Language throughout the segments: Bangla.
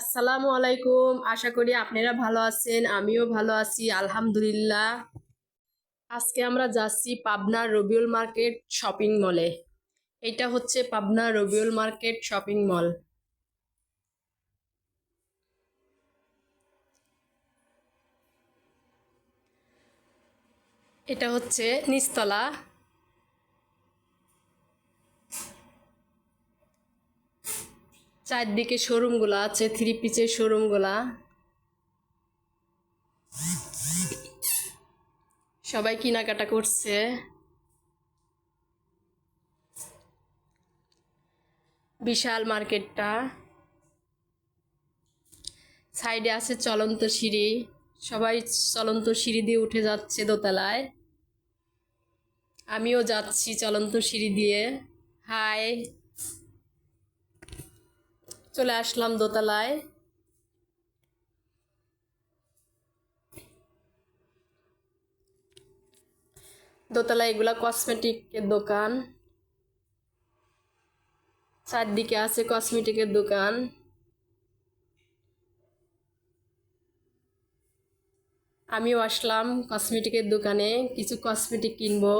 আসসালামু আলাইকুম। আশা করি আপনারা ভালো আছেন, আমিও ভালো আছি, আলহামদুলিল্লাহ। আজকে আমরা যাচ্ছি পাবনা রবিউল মার্কেট শপিং মলে। এটা হচ্ছে Pabna Rabiul market shopping mall. এটা হচ্ছে নিচতলা। চারদিকে শোরুমগুলো আছে থ্রি পিসের শোরুমগুলা। সবাই কেনাকাটা করছে। বিশাল মার্কেটটা। সাইডে আছে চলন্ত সিঁড়ি। সবাই চলন্ত সিঁড়ি দিয়ে উঠে যাচ্ছে দোতলায়। আমিও যাচ্ছি চলন্ত সিঁড়ি দিয়ে। হাই। চলে আসলাম দোতলায়। দোতলায় এগুলা কসমেটিকের দোকান। চারদিকে আছে কসমেটিকের দোকান। আমিও আসলাম কসমেটিকের দোকানে, কিছু কসমেটিক কিনবো।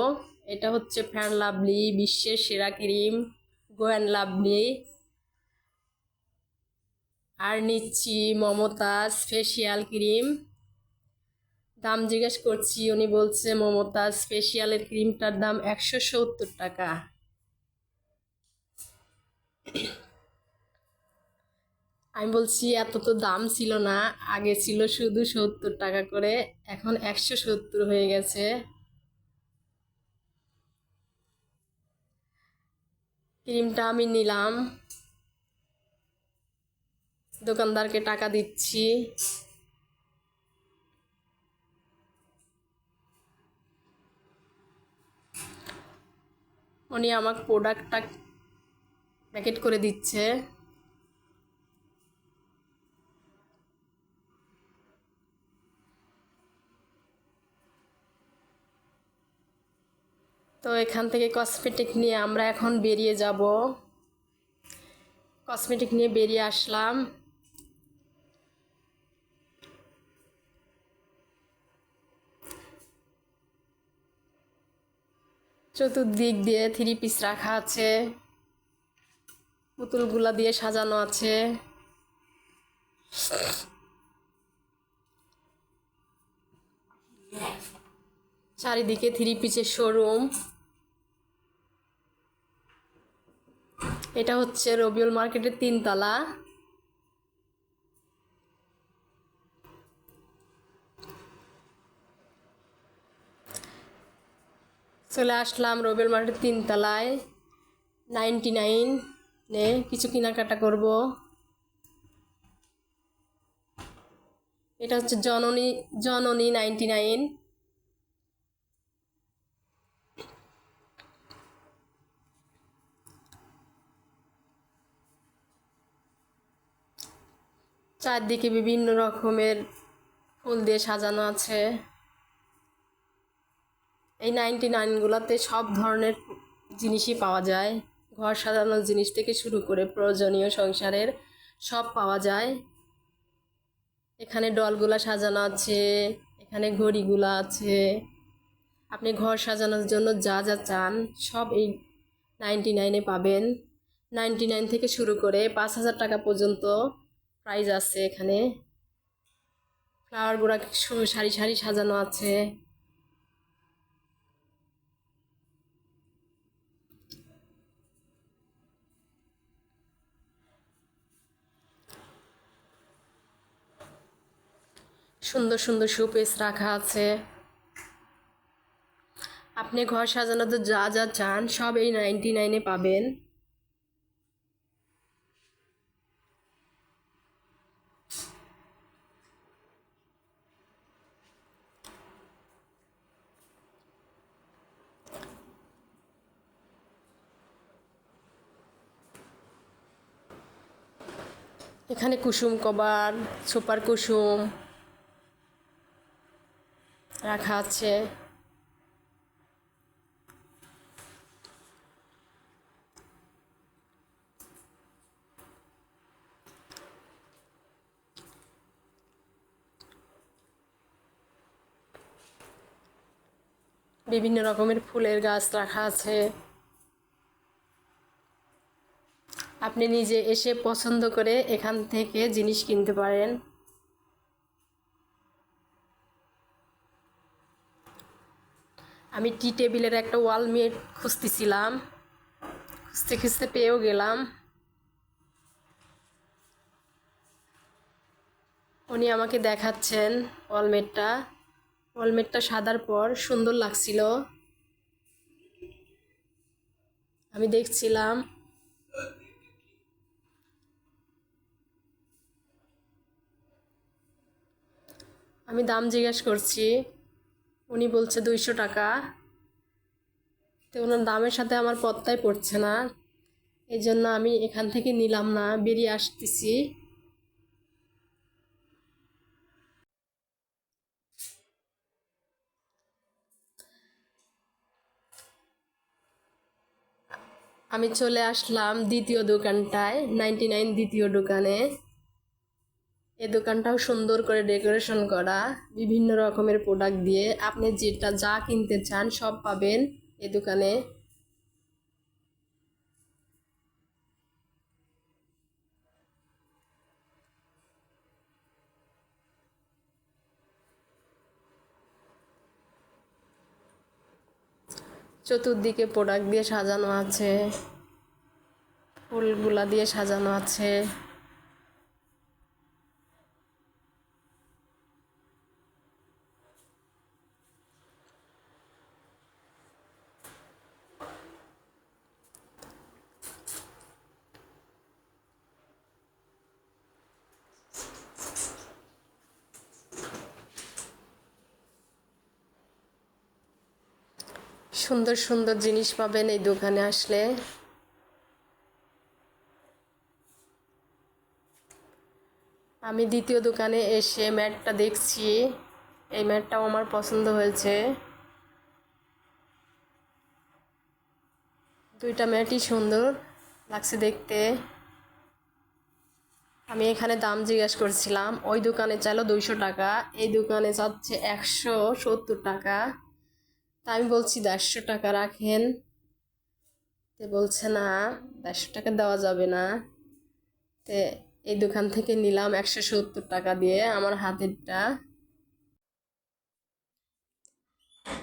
এটা হচ্ছে ফ্যান লাভলি বিশ্বের সেরা ক্রিম গোয়ান লাভলি আর নিচ্ছি মমতাজ ফেসিয়াল ক্রিম দাম জিজ্ঞেস করছি, উনি বলছে মমতাজ ফেসিয়ালের ক্রিমটার দাম একশো সত্তর টাকা। আমি বলছি, এত তো দাম ছিল না, আগে ছিল শুধু সত্তর টাকা করে, এখন একশো সত্তর হয়ে গেছে। ক্রিমটা আমি নিলাম। দোকানদারকে টাকা দিচ্ছি। উনি আমাকে প্রোডাক্টটা প্যাকেট করে দিচ্ছে। তো এখান থেকে কসমেটিক নিয়ে আমরা এখন বেরিয়ে যাব। কসমেটিক নিয়ে বেরিয়ে আসলাম। চতুর্দিক দিয়ে থ্রি পিস রাখা আছে। পুতুলগুলা দিয়ে সাজানো আছে। চারিদিকে থ্রি পিসের শোরুম। এটা হচ্ছে রবিউল মার্কেটের তিনতলা। চলে আসলাম রবিউল মার্কেটের তিনতলায়। নাইনটি নাইন নে কিছু কেনাকাটা করব। এটা হচ্ছে জননী জননী নাইনটি নাইন চারদিকে বিভিন্ন রকমের ফুল দিয়ে সাজানো আছে। এই নাইনটি নাইনগুলোতে সব ধরনের জিনিসই পাওয়া যায়। ঘর সাজানোর জিনিস থেকে শুরু করে প্রয়োজনীয় সংসারের সব পাওয়া যায়। এখানে ডলগুলা সাজানো আছে, এখানে ঘড়িগুলো আছে। আপনি ঘর সাজানোর জন্য যা যা চান, সব এই নাইনটি নাইনে পাবেন। নাইনটি নাইন থেকে শুরু করে পাঁচ হাজার টাকা পর্যন্ত প্রাইজ আছে এখানে। ফ্লাওয়ারগুলা সারি সারি সাজানো আছে। সুন্দর সুন্দর শোপিস রাখা আছে। আপনি ঘর সাজানোতে যা যা চান, সব এই নাইনটি নাইনে পাবেন। এখানে কুসুম কভার সুপার কুসুম। রাখা আছে। বিভিন্ন রকমের ফুলের গাছ রাখা আছে। আপনি নিজে এসে পছন্দ করে এখান থেকে জিনিস কিনতে পারেন। আমি টি টেবিলের একটা ওয়ালমেট খুঁজতেছিলাম। খুঁজতে খুঁজতে পেয়েও গেলাম। উনি আমাকে দেখাচ্ছেন ওয়ালমেটটা। ওয়ালমেটটা সাদার পর সুন্দর লাগছিল। আমি দেখছিলাম। আমি দাম জিজ্ঞেস করছি উনি বলছে দুইশো টাকা। তো ওনার দামের সাথে আমার পত্তায় পড়ছে না। এই জন্য আমি এখান থেকে নিলাম না, বেরিয়ে আসতেছি। আমি চলে আসলাম দ্বিতীয় দোকানটায়, নাইনটি নাইন দ্বিতীয় দোকানে। এই দোকানটাও সুন্দর করে ডেকোরেশন করা, বিভিন্ন রকমের প্রোডাক্ট দিয়ে। আপনি যেটা যা কিনতে চান সব পাবেন এ দোকানে। চতুর্দিকে প্রোডাক্ট দিয়ে সাজানো আছে, ফুলগুলা দিয়ে সাজানো আছে। সুন্দর সুন্দর জিনিস পাবেন এই দোকানে আসলে। আমি দ্বিতীয় দোকানে এসে ম্যাটটা দেখছি। এই ম্যাটটাও আমার পছন্দ হয়েছে। দুইটা ম্যাটই সুন্দর লাগছে দেখতে। আমি এখানে দাম জিজ্ঞেস করছিলাম, ওই দোকানে চাইলো দুইশো টাকা, এই দোকানে চাচ্ছে একশো সত্তর টাকা। তা আমি বলছি, দেড়শো টাকা রাখেন। তে বলছে, না, দেড়শো টাকা দেওয়া যাবে না। তে এই দোকান থেকে নিলাম একশো সত্তর টাকা দিয়ে আমার হাতেরটা।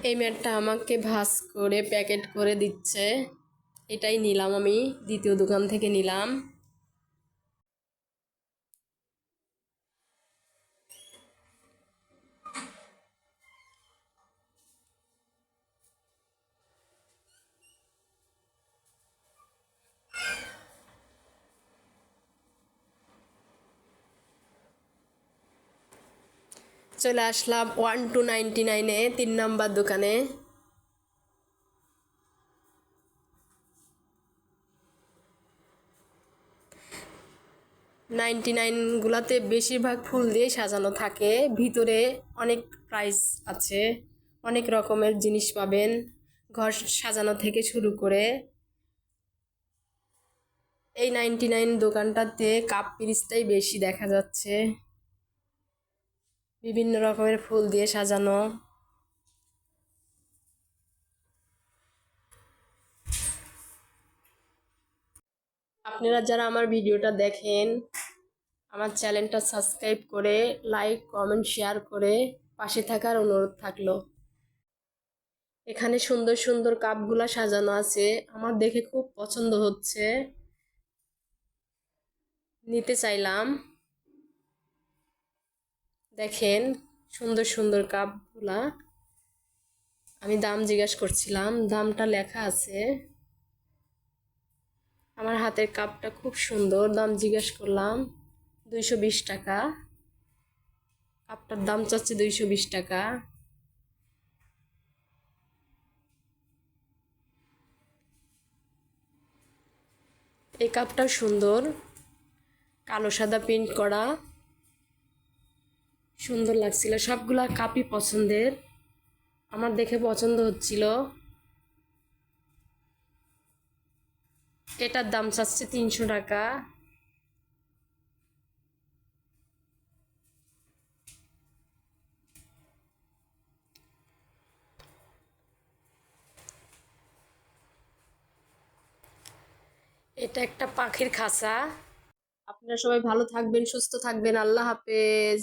এই ম্যাটটা আমাকে ভাস করে, প্যাকেট করে দিচ্ছে। এটাই নিলাম আমি, দ্বিতীয় দোকান থেকে নিলাম। চলে আসলাম ওয়ান টু নাইনটি নাইনে, তিন নাম্বার দোকানে। নাইনটি নাইনগুলোতে বেশিরভাগ ফুল দিয়ে সাজানো থাকে। ভিতরে অনেক প্রাইস আছে, অনেক রকমের জিনিস পাবেন। ঘর সাজানো থেকে শুরু করে এই নাইনটি নাইন দোকানটাতে কাপ পিরিচটাই বেশি দেখা যাচ্ছে। বিভিন্ন রকমের ফুল দিয়ে সাজানো। আপনারা যারা আমার ভিডিওটা দেখেন, আমার চ্যানেলটা সাবস্ক্রাইব করে, লাইক, কমেন্ট, শেয়ার করে পাশে থাকার অনুরোধ থাকল। এখানে সুন্দর সুন্দর কাপগুলা সাজানো আছে, আমার দেখে খুব পছন্দ হচ্ছে। নিতে চাইলাম। দেখেন, সুন্দর সুন্দর কাপগুলা। আমি দাম জিজ্ঞাসা করছিলাম, দামটা লেখা আছে। আমার হাতের কাপটা খুব সুন্দর, দাম জিজ্ঞেস করলাম, দুইশো বিশ টাকা। কাপটার দাম চাচ্ছে দুইশো বিশ টাকা। এই কাপটাও সুন্দর, কালো সাদা প্রিন্ট করা। সুন্দর লাগছিল। সবগুলা কাপি পছন্দের। আমার দেখে পছন্দ হচ্ছিল। এটার দাম চাচ্ছে তিনশো টাকা। এটা একটা পাখির খাঁচা। আপনারা সবাই ভালো থাকবেন, সুস্থ থাকবেন। আল্লাহ হাফেজ।